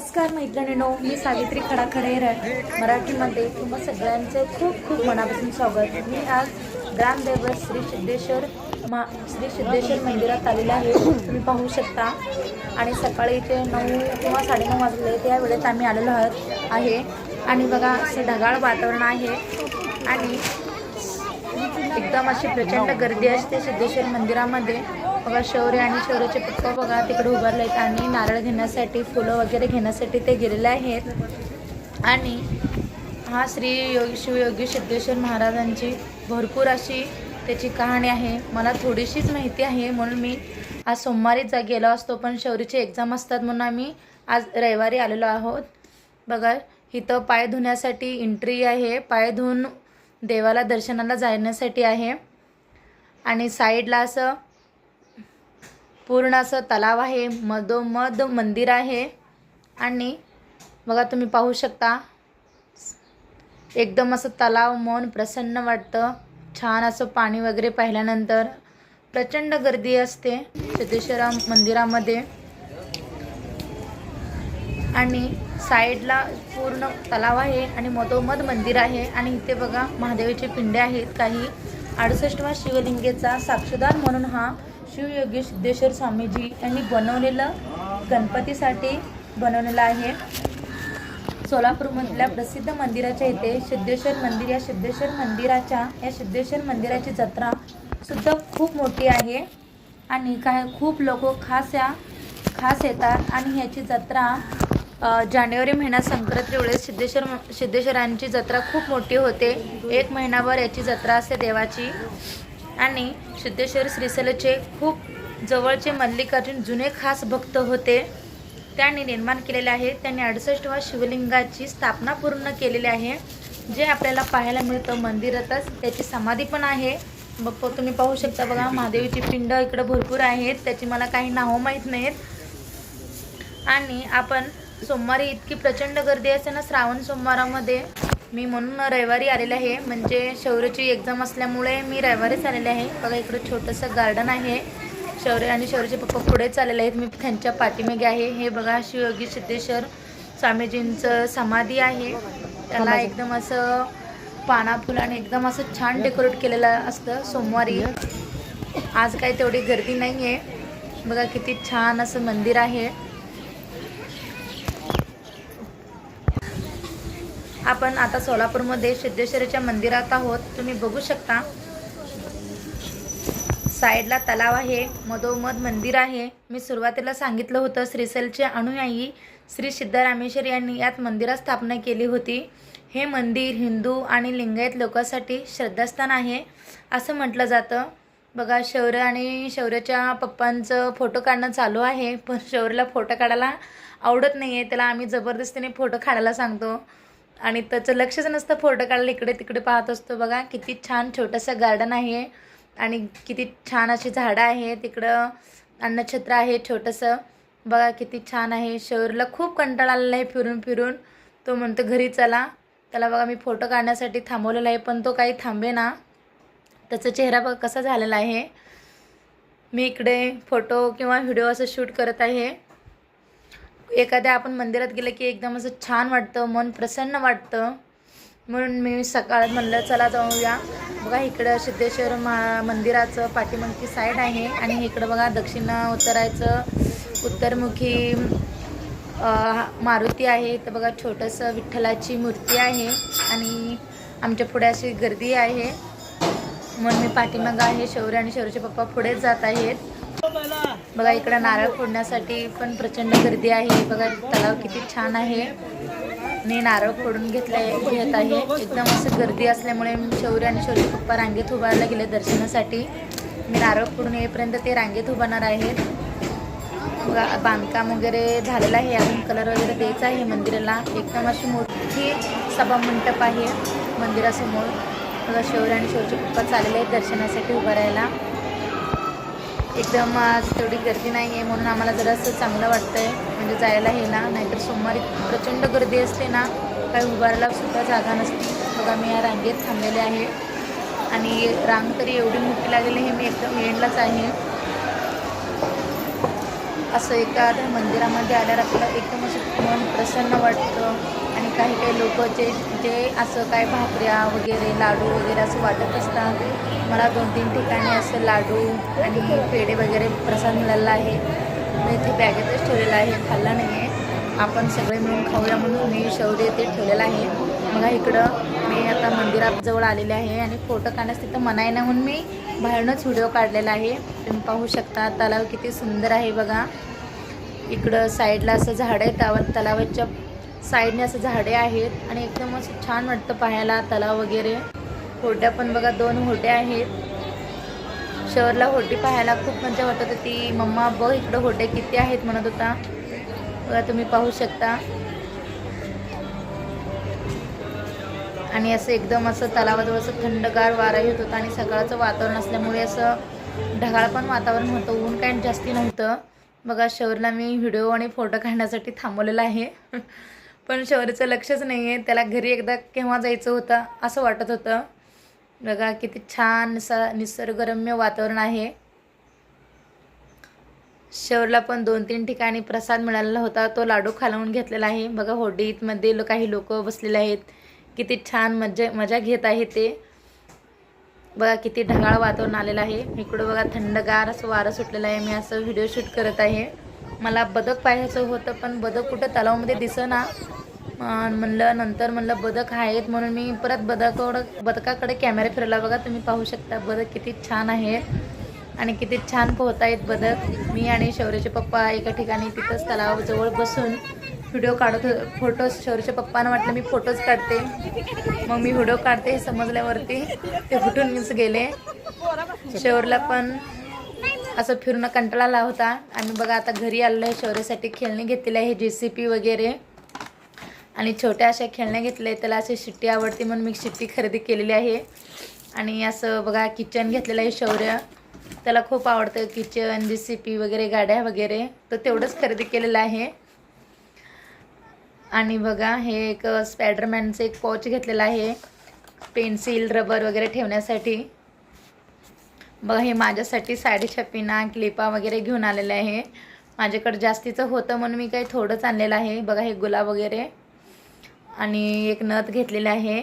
नमस्कार मैत्रिणीनो मी सावित्री खडाखडेर मराठीमध्ये तुम्हा सगळ्यांचे खूप खूप मनापासून स्वागत. मी आज ग्रामदैवत श्री सिद्धेश्वर मा श्री सिद्धेश्वर मंदिरात आलेले आहे. तुम्ही पाहू शकता. आणि सकाळी इथे नऊ किंवा साडेनऊ वाजले त्या वेळेत आम्ही आलेलो आहोत आहे. आणि बघा असं ढगाळ वातावरण आहे. आणि एकदम अशी प्रचंड गर्दी असते सिद्धेश्वर मंदिरामध्ये. बघा शौर्य आणि शौर्याचे पप्पा बघा तिकडे उभारले आहेत आणि नारळ घेण्यासाठी फुलं वगैरे घेण्यासाठी ते गेलेले आहेत. आणि हा श्री योग शिवयोगी सिद्धेश्वर महाराजांची भरपूर अशी त्याची कहाणी आहे. मला थोडीशीच माहिती आहे म्हणून मी आज सोमवारीच जा गेलो असतो पण शौर्यचे एक्झाम असतात म्हणून आम्ही आज रविवारी आलेलो आहोत. बघा इथं पाय धुण्यासाठी एंट्री आहे. पाय धुवून देवाला दर्शनाला जाण्यासाठी आहे. आणि साईडला असं पूर्ण असं तलाव आहे मधोमध मंदिर आहे. आणि बघा तुम्ही पाहू शकता एकदम असं तलाव मन प्रसन्न वाटतं. छान असं पाणी वगैरे पाहिल्यानंतर प्रचंड गर्दी असते सिद्धेश्वरा मंदिरामध्ये. आणि साईडला पूर्ण तलाव आहे आणि मधोमध मंदिर आहे. आणि इथे बघा महादेवाचे पिंडे आहेत. काही अडुसष्टवा शिवलिंगेचा साक्षीदार म्हणून हा शिवयोगी सिद्धेश्वर स्वामीजी यांनी बनवलेलं गणपतीसाठी बनवलेलं आहे. सोलापूरमधल्या प्रसिद्ध मंदिराच्या इथे सिद्धेश्वर मंदिर या सिद्धेश्वर मंदिराच्या या सिद्धेश्वर मंदिराची जत्रा सुद्धा खूप मोठी आहे. आणि काय खूप लोक खास या खास येतात. आणि ह्याची जत्रा जानेवारी महिन्यात संक्रांती वेळेस सिद्धेश्वर सिद्धेश्वरांची जत्रा खूप मोठी होते. एक महिनाभर याची जत्रा असते देवाची. आणि सिद्धेश्वर श्रीसलचे खूप जवळचे मल्लिकार्जुन जुने खास भक्त होते. त्यांनी निर्माण केलेले आहे. त्यांनी अडुसष्टवा शिवलिंगाची स्थापना पूर्ण केलेली आहे. जे आपल्याला पाहायला मिळतं मंदिरातच. त्याची समाधी पण आहे. बघ तुम्ही पाहू शकता बघा महादेवीची पिंड इकडं भरपूर आहेत. त्याची मला काही नावं माहीत नाहीत. आणि आपण सोमवारी इतकी प्रचंड गर्दी असते ना श्रावण सोमवारामध्ये. मी म्हणून रविवारी आलेले आहे. म्हणजे शौर्याची एक्झाम असल्यामुळे मी रविवारीच आलेले आहे. बघा इकडं छोटंसं गार्डन आहे. शौर्य आणि शौर्याचे पप्पा पुढे चाललेले आहेत. मी त्यांच्या पाठीमागे आहे. हे बघा शिवयोगी सिद्धेश्वर स्वामीजींचं समाधी आहे. त्याला एकदम असं पाना फुलाने एकदम असं छान डेकोरेट केलेलं असतं सोमवारी. आज काही तेवढी गर्दी नाही आहे बघा किती छान असं मंदिर आहे. आपण आता सोलापूरमध्ये सिद्धेश्वरीच्या मंदिरात आहोत. तुम्ही बघू शकता. साईडला तलाव आहे. मधोमध मंदिर आहे. मी सुरुवातीला सांगितलं होतं श्रीशैलचे अनुयायी श्री सिद्धरामेश्वर यांनी यात मंदिरात स्थापना केली होती. हे मंदिर हिंदू आणि लिंगायत लोकांसाठी श्रद्धास्थान आहे असं म्हटलं जातं. बघा शौर्य आणि शौर्याच्या पप्पांचं फोटो काढणं चालू आहे पण शौर्यला फोटो काढायला आवडत नाही आहे त्याला आम्ही जबरदस्तीने फोटो काढायला सांगतो. आणि त्याचं लक्षच नसतं फोटो काढायला इकडे तिकडे पाहत असतो बघा. किती छान छोटंसं गार्डन आहे आणि किती छान अशी झाडं आहे तिकडं अन्नछत्र आहे छोटंसं. बघा किती छान आहे. शहरला खूप कंटाळा आलेला आहे फिरून फिरून. तो म्हणतो घरी चला. त्याला बघा मी फोटो काढण्यासाठी थांबवलेला आहे पण तो काही थांबे ना त्याचा चेहरा बघा कसा झालेला आहे. मी इकडे फोटो किंवा व्हिडिओ असं शूट करत आहे. एखाद्या आपण मंदिरात गेलं की एकदम असं छान वाटतं मन प्रसन्न वाटतं. म्हणून मी सकाळ म्हणलं चला जाऊया. बघा इकडं सिद्धेश्वर मा मंदिराचं पाठीमागची साईड आहे आणि इकडं बघा दक्षिण उतरायचं उत्तरमुखी मारुती आहे. तर बघा छोटंसं विठ्ठलाची मूर्ती आहे आणि आमच्या पुढे अशी गर्दी आहे. म्हणून मी पाठीमागं आहे शौर्य आणि शौर्याचे पप्पा पुढेच जात आहेत. बघा इकडं नारळ फोडण्यासाठी पण प्रचंड गर्दी आहे. बघा तलाव किती छान आहे. मी नारळ फोडून घेतलाय घेत आहे. एकदम असं गर्दी असल्यामुळे शौर्य आणि शौर्य पप्पा रांगेत उभारायला गेले दर्शनासाठी. मी नारळ फोडून येईपर्यंत ते रांगेत उभारणार आहेत. बांधकाम वगैरे झालेलं आहे. अजून कलर वगैरे द्यायचा आहे मंदिराला. एकदम अशी मोठी सभा मंडप आहे मंदिरासमोर. बघा शौर्य आणि शौर्य पप्पा चाललेले आहेत दर्शनासाठी उभारायला. राहायला एकदम आज तेवढी गर्दी नाही आहे म्हणून आम्हाला जरासं चांगलं वाटतं आहे म्हणजे जायला हे ना नाहीतर सोमवारी प्रचंड गर्दी असते ना काही उभारायला सुद्धा जागा नसते. बघा मी या रांगेत थांबलेले आहे. आणि रांग तरी एवढी मोठी लागलेली हे मी एकदम एंडलाच आहे. असं एका मंदिरामध्ये आल्यावर आपल्याला एकदम असं मन प्रसन्न वाटतं. काही काही लोक जे जे असं काय भाकऱ्या वगैरे लाडू वगैरे असं वाटत असतात. मला दोन तीन ठिकाणी असं लाडू आणि पेढे वगैरे प्रसाद मिळाला आहे. मी इथे बॅगेतच ठेवलेला आहे. खाल्ला नाही आहे. आपण सगळे मिळून खाऊया म्हणून मी शौर्य ते ठेवलेलं आहे. बघा इकडं मी आता मंदिराजवळ आलेले आहे आणि फोटो काढण्यास तिथं मनाई नाही म्हणून मी बाहेरूनच व्हिडिओ काढलेला आहे. तुम्ही पाहू शकता तलाव किती सुंदर आहे बघा. इकडं साईडला असं झाड आहे त्यावर तलावाच्या साईडने असं झाडे आहेत आणि एकदम असं छान वाटतं पाहायला तलाव वगैरे. होट्या पण बघा दोन होट्या आहेत. शहरला होटी पाहायला खूप मजा वाटत होती. मम्मा बघ इकडं होटे किती आहेत म्हणत होता. बघा तुम्ही पाहू शकता. आणि असं एकदम असं तलावाजवळ असं थंडगार वारा येत होता आणि सकाळचं वातावरण असल्यामुळे असं ढगाळ पण वातावरण होतं. ऊन काही जास्ती नव्हतं. बघा शहरला मी व्हिडिओ आणि फोटो काढण्यासाठी थांबवलेला आहे. पण शहरीचं लक्षच नाही आहे त्याला घरी एकदा केव्हा जायचं होतं असं वाटत होतं. बघा किती छान असा निसर्गरम्य वातावरण आहे. शहरला पण दोन तीन ठिकाणी प्रसाद मिळालेला होता. तो लाडू खालवून घेतलेला आहे. बघा होडीतमध्ये लो काही लोक बसलेले आहेत. किती छान मजा मजा घेत आहे ते. बघा किती ढगाळ वातावरण आलेलं आहे. इकडं बघा थंडगार असं वारं सुटलेलं आहे. मी असं व्हिडिओ शूट करत आहे. मला बदक पाहायचं होतं पण बदक कुठं तलावामध्ये दिसेना. ना म्हणलं नंतर म्हणलं बदक आहेत म्हणून मी परत बदकाकडं बदकाकडे कॅमेरा फिरला बघा तुम्ही पाहू शकता बदक किती छान आहे आणि किती छान पोहत आहेत बदक. मी आणि शौर्याचे पप्पा एका ठिकाणी तिथंच तलावाजवळ बसून व्हिडिओ काढत हो फोटोज शौर्याच्या पप्पांना वाटलं मी फोटोज काढते. मग मी व्हिडिओ काढते हे समजल्यावरती ते फुटून मीच गेले. शौरला पण असं फिरून कंटाळा आला होता. आम्ही बघा आता घरी आलेलो आहे. शौर्यासाठी खेळणी घेतलेली आहे जे सी पी वगैरे. आणि छोट्या अशा खेळण्या घेतल्या त्याला अशी शिट्टी आवडते म्हणून मी शिट्टी खरेदी केलेली आहे. आणि असं बघा किचन घेतलेलं आहे शौर्य. त्याला खूप आवडतं किचन जे सी पी वगैरे गाड्या वगैरे. तर तेवढंच खरेदी केलेलं आहे. आणि बघा हे एक स्पायडरमॅनचं एक पॉच घेतलेलं आहे. पेन्सिल रबर वगैरे ठेवण्यासाठी. बघा हे माझ्यासाठी साडी पिना क्लिपा वगैरे घेऊन आलेले आहे. माझ्याकडे जास्तीचं होतं म्हणून मी काही थोडंच आणलेलं आहे. बघा हे गुलाब वगैरे. आणि एक नथ घेतलेले आहे.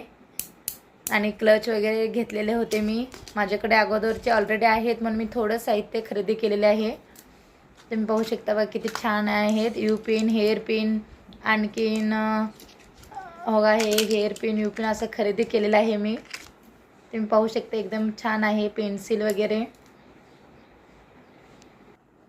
आणि क्लच वगैरे घेतलेले होते मी. माझ्याकडे अगोदरचे ऑलरेडी आहेत म्हणून मी थोडं साहित्य खरेदी केलेले आहे. तुम्ही पाहू शकता बघा किती छान आहेत. यू पिन हेअर पिन आणखीन होगा हे हेअर पिन यू पिन असं खरेदी केलेलं आहे मी. तुम्ही पाहू शकता एकदम छान आहे पेन्सिल वगैरे.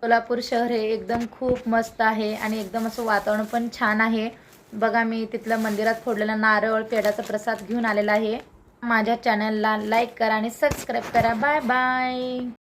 सोलापूर शहर हे एकदम खूप मस्त आहे आणि एकदम असं वातावरण पण छान आहे. बघा मी तिथलं मंदिरात फोडलेला नारळ पेढाचा प्रसाद घेऊन आलेला आहे. माझ्या चॅनलला लाईक करा आणि सबस्क्राईब करा. Bye bye